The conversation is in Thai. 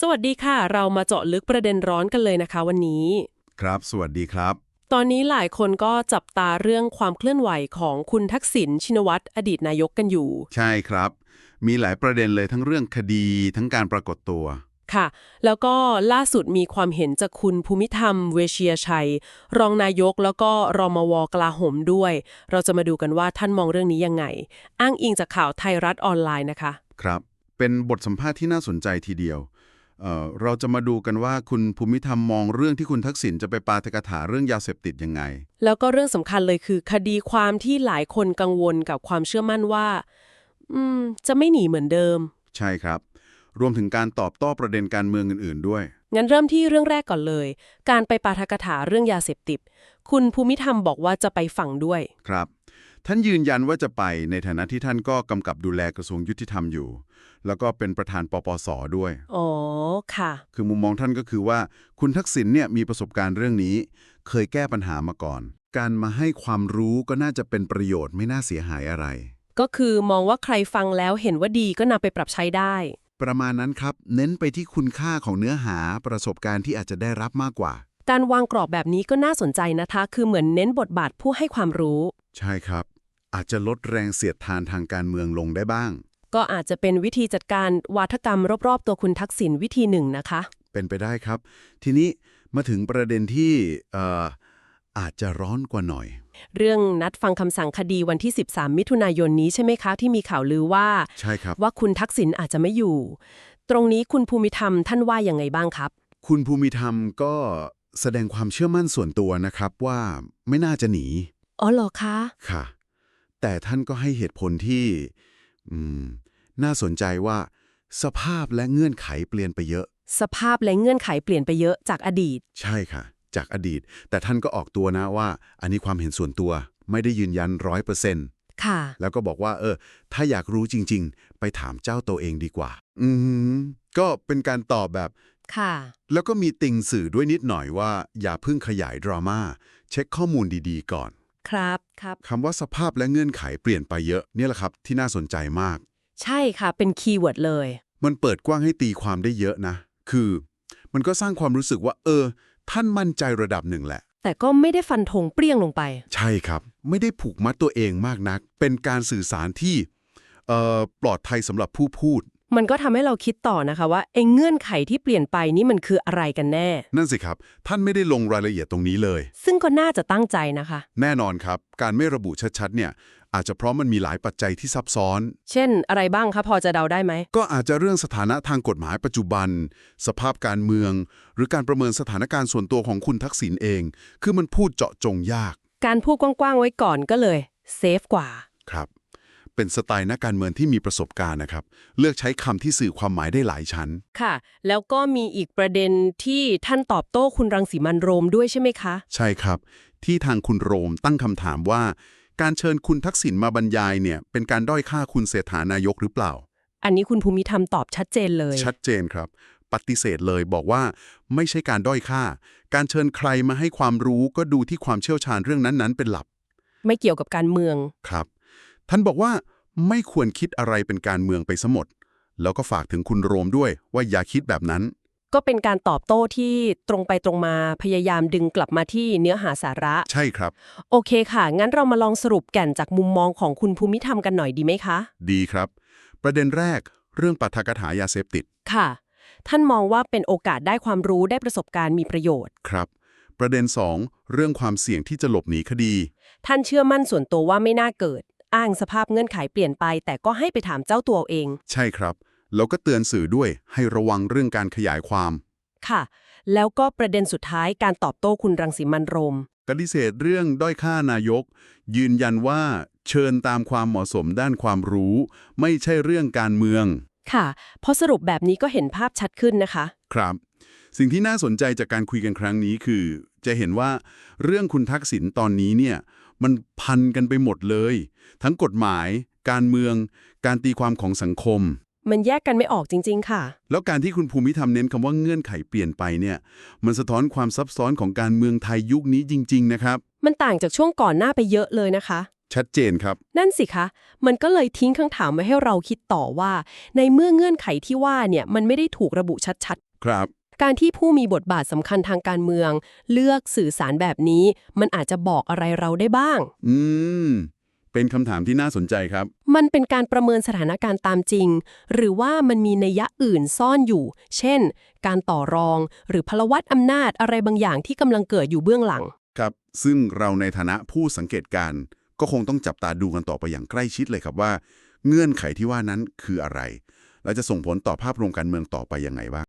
สวัสดีค่ะ เรามาเจาะลึกประเด็นร้อนกันเลยนะคะวันนี้ ครับ สวัสดีครับ ตอนนี้หลายคนก็จับตาเรื่องความเคลื่อนไหวของคุณทักษิณชินวัตรอดีตนายกกันอยู่ ใช่ครับ มีหลายประเด็นเลยทั้งเรื่องคดีทั้งการปรากฏตัว ค่ะ แล้วก็ล่าสุดมีความเห็นจากคุณภูมิธรรมเวเชียชัย รองนายกแล้วก็รมวกลาโหมด้วย เราจะมาดูกันว่าท่านมองเรื่องนี้ยังไง อ้างอิงจากข่าวไทยรัฐออนไลน์นะคะ ครับ เป็นบทสัมภาษณ์ที่น่าสนใจทีเดียว เอ่อเราจะมาดูกันว่าคุณภูมิธรรมมองเรื่องที่คุณทักษิณจะไปปาฐกถาเรื่องยาเสพติดยังไง แล้วก็เรื่องสำคัญเลยคือ คดีความที่หลายคนกังวลกับความเชื่อมั่นว่า อืม จะไม่หนีเหมือนเดิม ใช่ครับ รวมถึงการตอบโต้ประเด็นการเมืองอื่น ๆ ด้วย งั้นเริ่มที่เรื่องแรกก่อนเลย การไปปาฐกถาเรื่องยาเสพติด คุณภูมิธรรมบอกว่าจะไปฝังด้วย ครับ ท่านยืนยันว่าจะไปในฐานะที่ท่านก็กำกับดูแลกระทรวงยุติธรรมอยู่ แล้วก็เป็นประธานปปสด้วย อ๋อ ค่ะ คือมุมมองท่านก็คือว่า คุณทักษิณเนี่ยมีประสบการณ์เรื่องนี้ เคยแก้ปัญหามาก่อน การมาให้ความรู้ก็น่าจะเป็นประโยชน์ไม่น่าเสียหายอะไร ก็คือมองว่าใครฟังแล้วเห็นว่าดีก็นำไปปรับใช้ได้ ประมาณนั้นครับ เน้นไปที่คุณค่าของเนื้อหาประสบการณ์ที่อาจจะได้รับมากกว่า การวางกรอบแบบนี้ก็น่าสนใจนะคะ คือเหมือนเน้นบทบาทผู้ให้ความรู้ ใช่ครับ อาจจะลดแรงเสียดทานทางการเมืองลงได้บ้าง ก็อาจจะเป็นวิธีจัดการวาทกรรมรอบๆ ตัวคุณทักษิณวิธีหนึ่งนะคะ เป็นไปได้ครับ ทีนี้มาถึงประเด็นที่เอ่ออาจจะร้อนกว่าหน่อย เรื่องนัดฟังคำสั่งคดีวันที่ 13 มิถุนายนนี้ใช่ไหมคะ ที่มีข่าวลือว่าใช่ครับว่าคุณทักษิณอาจจะไม่อยู่ ตรงนี้คุณภูมิธรรมท่านว่ายังไงบ้างครับ คุณภูมิธรรมก็แสดงความเชื่อมั่นส่วนตัวนะครับว่าไม่น่าจะหนี อ๋อเหรอคะ ค่ะ แต่ท่านก็ให้เหตุผลที่อืมน่าสนใจว่า สภาพและเงื่อนไขเปลี่ยนไปเยอะ สภาพและเงื่อนไขเปลี่ยนไปเยอะจากอดีต ใช่ค่ะ จากอดีต แต่ท่านก็ออกตัวนะว่า อันนี้ความเห็นส่วนตัวไม่ได้ยืนยันร้อยเปอร์เซ็นต์ค่ะ แล้วก็บอกว่า เออ ถ้าอยากรู้จริง ๆ ไปถามเจ้าตัวเองดีกว่า อืมก็เป็นการตอบแบบค่ะ แล้วก็มีติงสื่อด้วยนิดหน่อยว่า อย่าเพิ่งขยายดราม่าเช็คข้อมูลดีๆ ก่อน ครับครับคำว่าสภาพและเงื่อนไขเปลี่ยนไปเยอะเนี่ยแหละครับที่น่าสนใจมาก ใช่ค่ะ เป็นคีย์เวิร์ดเลย มันเปิดกว้างให้ตีความได้เยอะนะ คือ มันก็สร้างความรู้สึกว่า เออ ท่านมั่นใจระดับหนึ่งแหละ แต่ก็ไม่ได้ฟันธงเปรี้ยงลงไป ใช่ครับ ไม่ได้ผูกมัดตัวเองมากนัก เป็นการสื่อสารที่เอ่อปลอดภัยสำหรับผู้พูด มันก็ทำให้เราคิดต่อนะคะว่าไอ้เงื่อนไขที่เปลี่ยนไปนี่มันคืออะไรกันแน่ นั่นสิครับ ท่านไม่ได้ลงรายละเอียดตรงนี้เลย ซึ่งก็น่าจะตั้งใจนะคะ แน่นอนครับ การไม่ระบุชัดๆเนี่ย อาจจะเพราะมันมีหลายปัจจัยที่ซับซ้อน เช่น อะไรบ้างคะพอจะเดาได้ไหม ก็อาจจะเรื่องสถานะทางกฎหมายปัจจุบัน สภาพการเมือง หรือการประเมินสถานการณ์ส่วนตัวของคุณทักษิณเอง คือมันพูดเจาะจงยาก การพูดกว้างๆไว้ก่อนก็เลยเซฟกว่าครับ เป็นสไตล์นักการเมืองที่มีประสบการณ์นะครับ เลือกใช้คำที่สื่อความหมายได้หลายชั้น ค่ะ แล้วก็มีอีกประเด็นที่ท่านตอบโต้คุณรังสีมันต์โรมด้วยใช่ไหมคะ ใช่ครับ ที่ทางคุณโรมตั้งคำถามว่า การเชิญคุณทักษิณมาบรรยายเนี่ยเป็นการด้อยค่าคุณเศรษฐานายกหรือเปล่า อันนี้คุณภูมิธรรมตอบชัดเจนเลย ชัดเจนครับ ปฏิเสธเลยบอกว่าไม่ใช่การด้อยค่า การเชิญใครมาให้ความรู้ก็ดูที่ความเชี่ยวชาญเรื่องนั้นๆ เป็นหลัก ไม่เกี่ยวกับการเมืองครับ ท่านบอกว่าไม่ควรคิดอะไรเป็นการเมืองไปซะหมด แล้วก็ฝากถึงคุณโรมด้วยว่าอย่าคิดแบบนั้น ก็เป็นการตอบโต้ที่ตรงไปตรงมาพยายามดึงกลับมาที่เนื้อหาสาระ ใช่ครับ โอเคค่ะ งั้นเรามาลองสรุปแก่นจากมุมมองของคุณภูมิธรรมกันหน่อยดีไหมคะ ดีครับ ประเด็นแรกเรื่องปาฐกถายาเสพติด ค่ะ ท่านมองว่าเป็นโอกาสได้ความรู้ได้ประสบการณ์มีประโยชน์ ครับ ประเด็น 2 เรื่องความเสี่ยงที่จะหลบหนีคดี ท่านเชื่อมั่นส่วนตัวว่าไม่น่าเกิด อ้างสภาพเงื่อนไขเปลี่ยนไป แต่ก็ให้ไปถามเจ้าตัวเอง ใช่ครับ แล้วก็เตือนสื่อด้วยให้ระวังเรื่องการขยายความ ค่ะ แล้วก็ประเด็นสุดท้ายการตอบโต้คุณรังสีมันต์โรมปฏิเสธเรื่องด้อยค่านายก ยืนยันว่าเชิญตามความเหมาะสมด้านความรู้ ไม่ใช่เรื่องการเมือง ค่ะพอสรุปแบบนี้ก็เห็นภาพชัดขึ้นนะคะ ครับ สิ่งที่น่าสนใจจากการคุยกันครั้งนี้คือ จะเห็นว่าเรื่องคุณทักษิณตอนนี้เนี่ย มันพันกันไปหมดเลย ทั้งกฎหมาย การเมือง การตีความของสังคม มันแยกกันไม่ออกจริง ๆ ค่ะ แล้วการที่คุณภูมิธรรมเน้นคำว่าเงื่อนไขเปลี่ยนไปเนี่ย มันสะท้อนความซับซ้อนของการเมืองไทยยุคนี้จริง ๆ นะครับ มันต่างจากช่วงก่อนหน้าไปเยอะเลยนะคะ ชัดเจนครับ นั่นสิคะ มันก็เลยทิ้งคำถามไว้ให้เราคิดต่อว่า ในเมื่อเงื่อนไขที่ว่าเนี่ยมันไม่ได้ถูกระบุชัดครับ การที่ผู้มีบทบาทสำคัญทางการเมือง เลือกสื่อสารแบบนี้ มันอาจจะบอกอะไรเราได้บ้าง อืม เป็นคำถามที่น่าสนใจครับ มันเป็นการประเมินสถานการณ์ตามจริง หรือว่ามันมีนัยยะอื่นซ่อนอยู่ เช่น การต่อรอง หรือพลวัตอำนาจอะไรบางอย่างที่กำลังเกิดอยู่เบื้องหลัง ครับ ซึ่งเราในฐานะผู้สังเกตการณ์ก็คงต้องจับตาดูกันต่อไปอย่างใกล้ชิดเลยครับว่า เงื่อนไขที่ว่านั้นคืออะไร และจะส่งผลต่อภาพรวมการเมืองต่อไปยังไงบ้าง